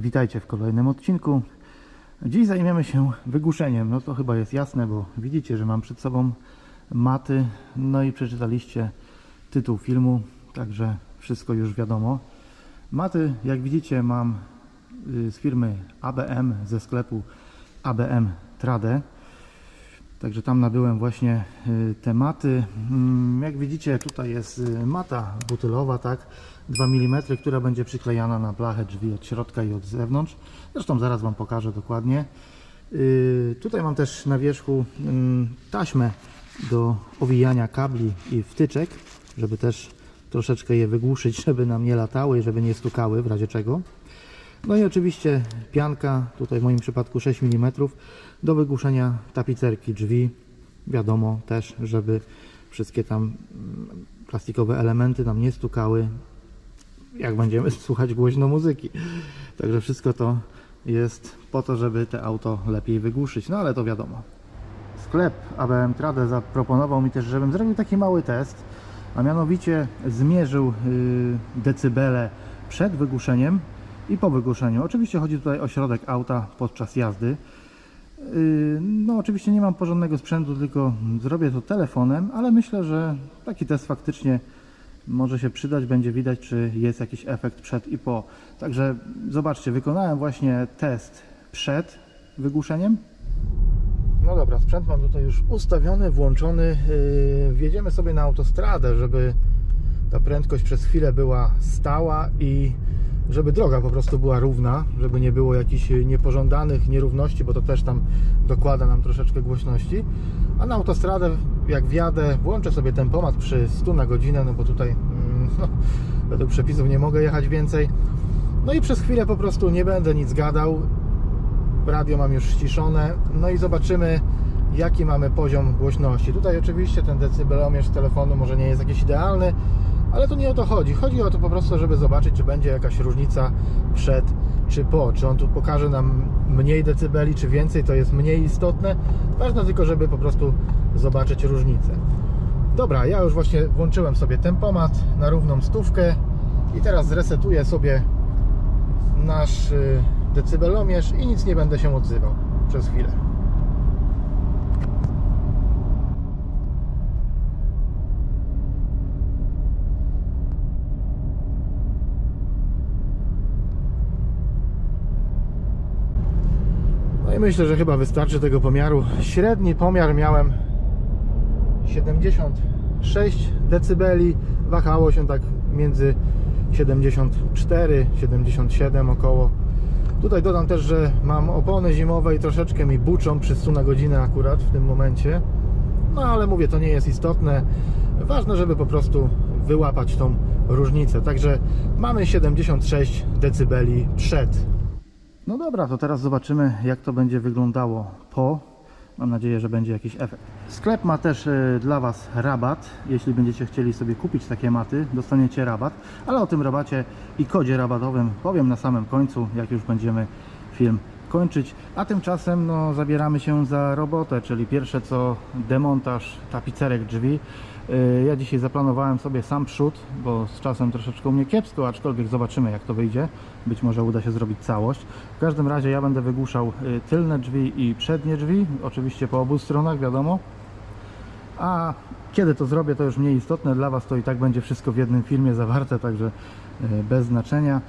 Witajcie w kolejnym odcinku. Dziś zajmiemy się wygłuszeniem. No to chyba jest jasne, bo widzicie, że mam przed sobą maty. No i przeczytaliście tytuł filmu, także wszystko już wiadomo. Maty, jak widzicie, mam y, z firmy ABM ze sklepu ABM Trade. Także tam nabyłem właśnie y, te maty. Mm, Jak widzicie, tutaj jest y, mata butylowa, tak? 2 mm, która będzie przyklejana na blachę drzwi od środka i od zewnątrz. Zresztą zaraz Wam pokażę dokładnie. Y, Tutaj mam też na wierzchu mm, taśmę do owijania kabli i wtyczek, żeby też troszeczkę je wygłuszyć, żeby nam nie latały żeby nie stukały w razie czego. No i oczywiście pianka, tutaj w moim przypadku 6 mm, do wygłuszenia tapicerki drzwi. Wiadomo też, żeby wszystkie tam mm, plastikowe elementy nam nie stukały, jak będziemy słuchać głośno muzyki. Także wszystko to jest po to, żeby te auto lepiej wygłuszyć. No ale to wiadomo. Sklep ABM Trade zaproponował mi też, żebym zrobił taki mały test, a mianowicie zmierzył y, decybele przed wygłuszeniem i po wygłuszeniu. Oczywiście chodzi tutaj o środek auta podczas jazdy. Yy, No, oczywiście nie mam porządnego sprzętu, tylko zrobię to telefonem, ale myślę, że taki test faktycznie może się przydać. Będzie widać, czy jest jakiś efekt przed i po. Także zobaczcie, wykonałem właśnie test przed wygłuszeniem. No dobra, sprzęt mam tutaj już ustawiony, włączony. Yy, Wjedziemy sobie na autostradę, żeby ta prędkość przez chwilę była stała i żeby droga po prostu była równa, żeby nie było jakichś niepożądanych nierówności, bo to też tam dokłada nam troszeczkę głośności. A na autostradę, jak wjadę, włączę sobie tempomat przy 100 na godzinę, no bo tutaj mm, no, według przepisów nie mogę jechać więcej. No i przez chwilę po prostu nie będę nic gadał. Radio mam już ściszone. No i zobaczymy, jaki mamy poziom głośności. Tutaj oczywiście ten decybelomierz z telefonu może nie jest jakiś idealny, ale to nie o to chodzi. Chodzi o to po prostu, żeby zobaczyć, czy będzie jakaś różnica przed czy po. Czy on tu pokaże nam mniej decybeli, czy więcej, to jest mniej istotne. Ważne tylko, żeby po prostu zobaczyć różnicę. Dobra, ja już właśnie włączyłem sobie tempomat na równą stówkę i teraz zresetuję sobie nasz y, decybelomierz i nic nie będę się odzywał przez chwilę. Myślę, że chyba wystarczy tego pomiaru. Średni pomiar miałem 76 decybeli. Wahało się tak między 74, 77 około. Tutaj dodam też, że mam opony zimowe i troszeczkę mi buczą przy 100 na godzinę akurat w tym momencie. No ale mówię, to nie jest istotne. Ważne, żeby po prostu wyłapać tą różnicę. Także mamy 76 decybeli przed. No dobra, to teraz zobaczymy, jak to będzie wyglądało po. Mam nadzieję, że będzie jakiś efekt. Sklep ma też e, dla Was rabat. Jeśli będziecie chcieli sobie kupić takie maty, dostaniecie rabat. Ale o tym rabacie i kodzie rabatowym powiem na samym końcu, jak już będziemy film kończyć. A tymczasem no, zabieramy się za robotę, czyli pierwsze co demontaż tapicerek drzwi. Yy, Ja dzisiaj zaplanowałem sobie sam przód, bo z czasem troszeczkę u mnie kiepsko, aczkolwiek zobaczymy jak to wyjdzie. Być może uda się zrobić całość. W każdym razie ja będę wygłuszał yy, tylne drzwi i przednie drzwi, oczywiście po obu stronach, wiadomo. A kiedy to zrobię, to już mniej istotne. Dla Was to i tak będzie wszystko w jednym filmie zawarte, także yy, bez znaczenia.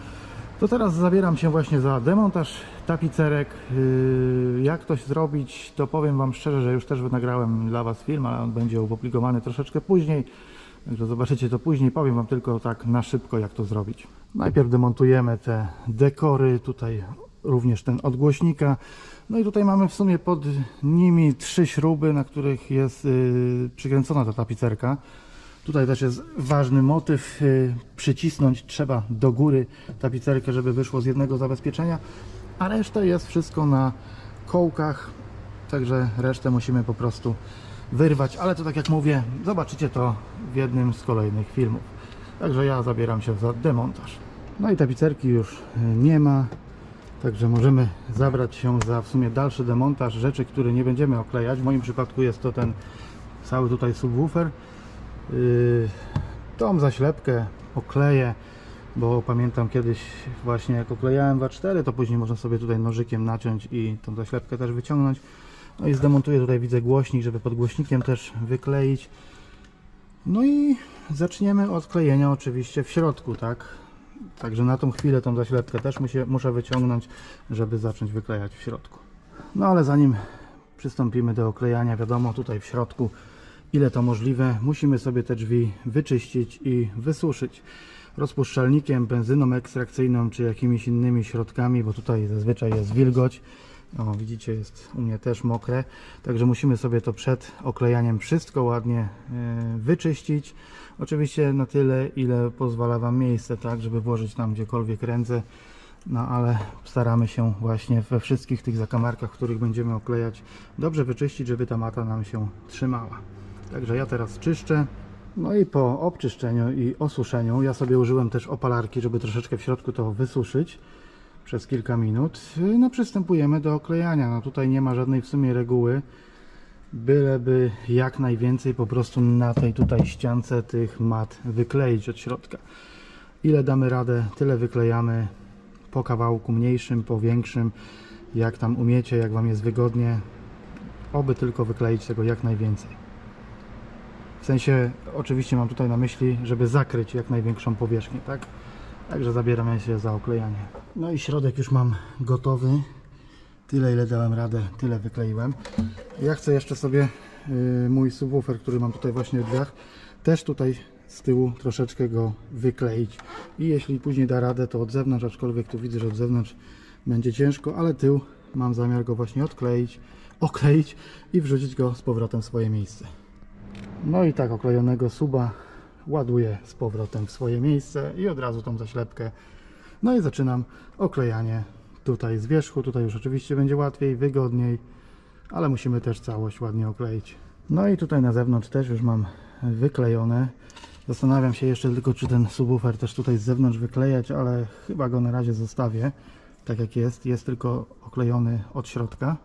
To teraz zabieram się właśnie za demontaż tapicerek. Yy, Jak to zrobić, to powiem Wam szczerze, że już też nagrałem dla Was film, ale on będzie opublikowany troszeczkę później. Także zobaczycie to później. Powiem Wam tylko tak na szybko, jak to zrobić. Najpierw demontujemy te dekory, tutaj również ten odgłośnika. No i tutaj mamy w sumie pod nimi trzy śruby, na których jest yy, przykręcona ta tapicerka. Tutaj też jest ważny motyw. y, Przycisnąć trzeba do góry tapicerkę, żeby wyszło z jednego zabezpieczenia, a resztę jest wszystko na kołkach. Także resztę musimy po prostu wyrwać, ale to tak jak mówię, zobaczycie to w jednym z kolejnych filmów. Także ja zabieram się za demontaż. No i tapicerki już y, nie ma, także możemy zabrać się za w sumie dalszy demontaż rzeczy, które nie będziemy oklejać. W moim przypadku jest to ten cały tutaj subwoofer. Yy, tą zaślepkę okleję bo pamiętam kiedyś właśnie jak oklejałem w A4, to później można sobie tutaj nożykiem naciąć i tą zaślepkę też wyciągnąć. No i zdemontuję tutaj widzę głośnik, żeby pod głośnikiem też wykleić. No i zaczniemy od klejenia oczywiście w środku, tak? Także na tą chwilę tą zaślepkę też muszę wyciągnąć, żeby zacząć wyklejać w środku. No ale zanim przystąpimy do oklejania, wiadomo tutaj w środku ile to możliwe, musimy sobie te drzwi wyczyścić i wysuszyć rozpuszczalnikiem, benzyną ekstrakcyjną czy jakimiś innymi środkami, bo tutaj zazwyczaj jest wilgoć. O, widzicie, jest u mnie też mokre, także musimy sobie to przed oklejaniem wszystko ładnie e, wyczyścić. Oczywiście na tyle, ile pozwala Wam miejsce, tak, żeby włożyć tam gdziekolwiek ręce. No ale staramy się właśnie we wszystkich tych zakamarkach, których będziemy oklejać, dobrze wyczyścić, żeby ta mata nam się trzymała. Także ja teraz czyszczę. No i po obczyszczeniu i osuszeniu, ja sobie użyłem też opalarki, żeby troszeczkę w środku to wysuszyć przez kilka minut. No przystępujemy do oklejania. No tutaj nie ma żadnej w sumie reguły, byleby jak najwięcej po prostu na tej tutaj ściance tych mat wykleić od środka. Ile damy radę, tyle wyklejamy po kawałku mniejszym, po większym, jak tam umiecie, jak Wam jest wygodnie. Oby tylko wykleić tego jak najwięcej. W sensie, oczywiście mam tutaj na myśli, żeby zakryć jak największą powierzchnię, tak? Także zabieramy się za oklejanie. No i środek już mam gotowy. Tyle ile dałem radę, tyle wykleiłem. Ja chcę jeszcze sobie y, mój subwoofer, który mam tutaj właśnie w drzwiach, też tutaj z tyłu troszeczkę go wykleić. I jeśli później da radę, to od zewnątrz, aczkolwiek tu widzę, że od zewnątrz będzie ciężko, ale tył mam zamiar go właśnie odkleić, okleić i wrzucić go z powrotem w swoje miejsce. No i tak oklejonego suba ładuję z powrotem w swoje miejsce i od razu tą zaślepkę. No i zaczynam oklejanie tutaj z wierzchu. Tutaj już oczywiście będzie łatwiej, wygodniej, ale musimy też całość ładnie okleić. No i tutaj na zewnątrz też już mam wyklejone. Zastanawiam się jeszcze tylko, czy ten subwoofer też tutaj z zewnątrz wyklejać, ale chyba go na razie zostawię tak jak jest. Jest tylko oklejony od środka.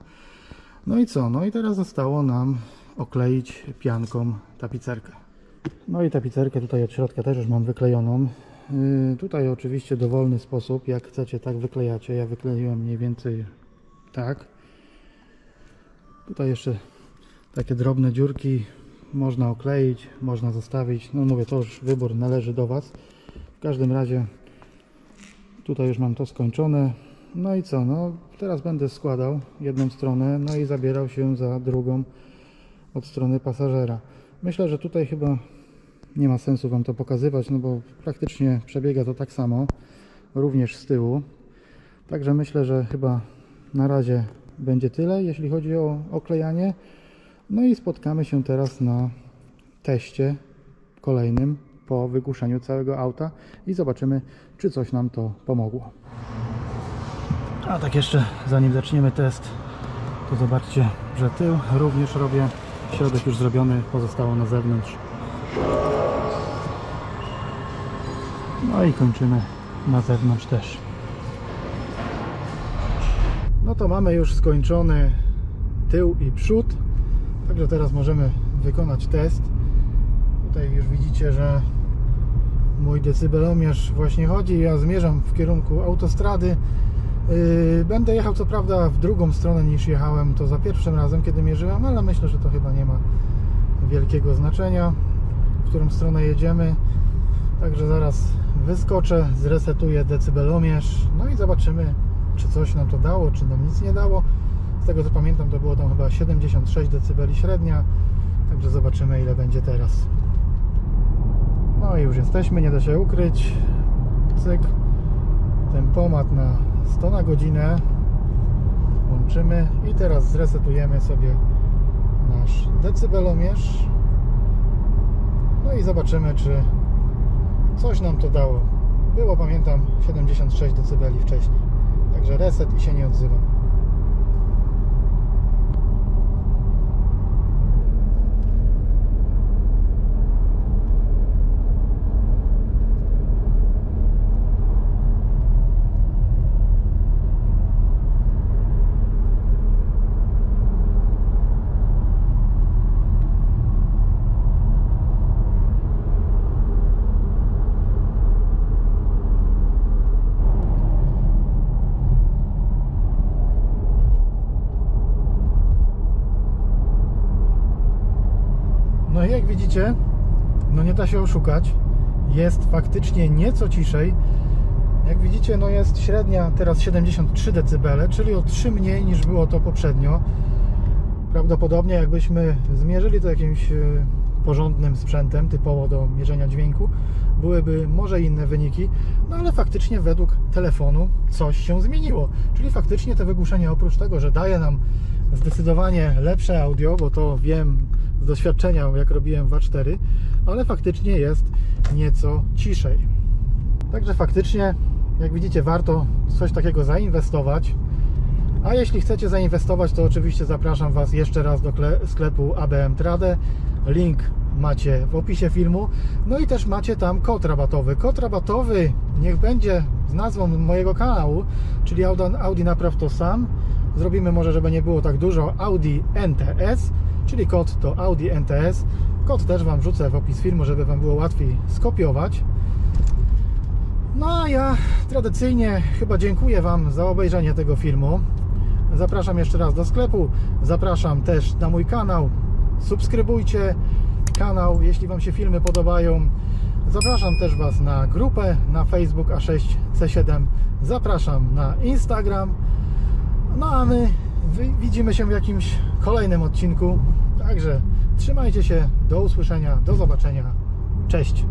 No i co? No i teraz zostało nam okleić pianką tapicerkę. No i tapicerkę tutaj od środka też już mam wyklejoną. Yy, tutaj oczywiście dowolny sposób, jak chcecie tak wyklejacie. Ja wykleiłem mniej więcej tak. Tutaj jeszcze takie drobne dziurki można okleić, można zostawić. No mówię, to już wybór należy do Was. W każdym razie tutaj już mam to skończone. No i co? No teraz będę składał jedną stronę, no i zabierał się za drugą od strony pasażera. Myślę, że tutaj chyba nie ma sensu Wam to pokazywać, no bo praktycznie przebiega to tak samo, również z tyłu. Także myślę, że chyba na razie będzie tyle, jeśli chodzi o oklejanie. No i spotkamy się teraz na teście kolejnym po wygłuszeniu całego auta i zobaczymy, czy coś nam to pomogło. A tak jeszcze zanim zaczniemy test, to zobaczcie, że tył również robię Środek już zrobiony, pozostało na zewnątrz. No i kończymy na zewnątrz też. No to mamy już skończony tył i przód. Także teraz możemy wykonać test. Tutaj już widzicie, że mój decybelomierz właśnie chodzi. Ja zmierzam w kierunku autostrady. Yy, będę jechał co prawda w drugą stronę niż jechałem to za pierwszym razem, kiedy mierzyłem, ale myślę, że to chyba nie ma wielkiego znaczenia, w którą stronę jedziemy. Także zaraz wyskoczę, zresetuję decybelomierz, no i zobaczymy, czy coś nam to dało, czy nam nic nie dało. Z tego co pamiętam, to było tam chyba 76 dB średnia, także zobaczymy, ile będzie teraz. No i już jesteśmy, nie da się ukryć. Cyk, tempomat na 100 na godzinę. Łączymy i teraz zresetujemy sobie nasz decybelomierz. No i zobaczymy czy coś nam to dało. Było pamiętam 76 dB wcześniej. Także reset i się nie odzywam widzicie, no nie da się oszukać. Jest faktycznie nieco ciszej. Jak widzicie, no jest średnia teraz 73 dB, czyli o 3 mniej niż było to poprzednio. Prawdopodobnie jakbyśmy zmierzyli to jakimś e, porządnym sprzętem, typowo do mierzenia dźwięku, byłyby może inne wyniki, no ale faktycznie według telefonu coś się zmieniło. Czyli faktycznie te wygłuszenie oprócz tego, że daje nam zdecydowanie lepsze audio, bo to wiem z doświadczenia, jak robiłem w A4, ale faktycznie jest nieco ciszej. Także faktycznie, jak widzicie, warto coś takiego zainwestować. A jeśli chcecie zainwestować, to oczywiście zapraszam Was jeszcze raz do kle- sklepu ABM Trade. Link macie w opisie filmu. No i też macie tam kod rabatowy. Kod rabatowy niech będzie z nazwą mojego kanału, czyli Audi, Audi Napraw to sam. Zrobimy może, żeby nie było tak dużo, Audi NTS, czyli kod to Audi NTS. Kod też Wam wrzucę w opis filmu, żeby Wam było łatwiej skopiować. No a ja tradycyjnie chyba dziękuję Wam za obejrzenie tego filmu. Zapraszam jeszcze raz do sklepu. Zapraszam też na mój kanał. Subskrybujcie kanał, jeśli Wam się filmy podobają. Zapraszam też Was na grupę na Facebook A6C7. Zapraszam na Instagram. No a my widzimy się w jakimś kolejnym odcinku. Także trzymajcie się. Do usłyszenia. Do zobaczenia. Cześć.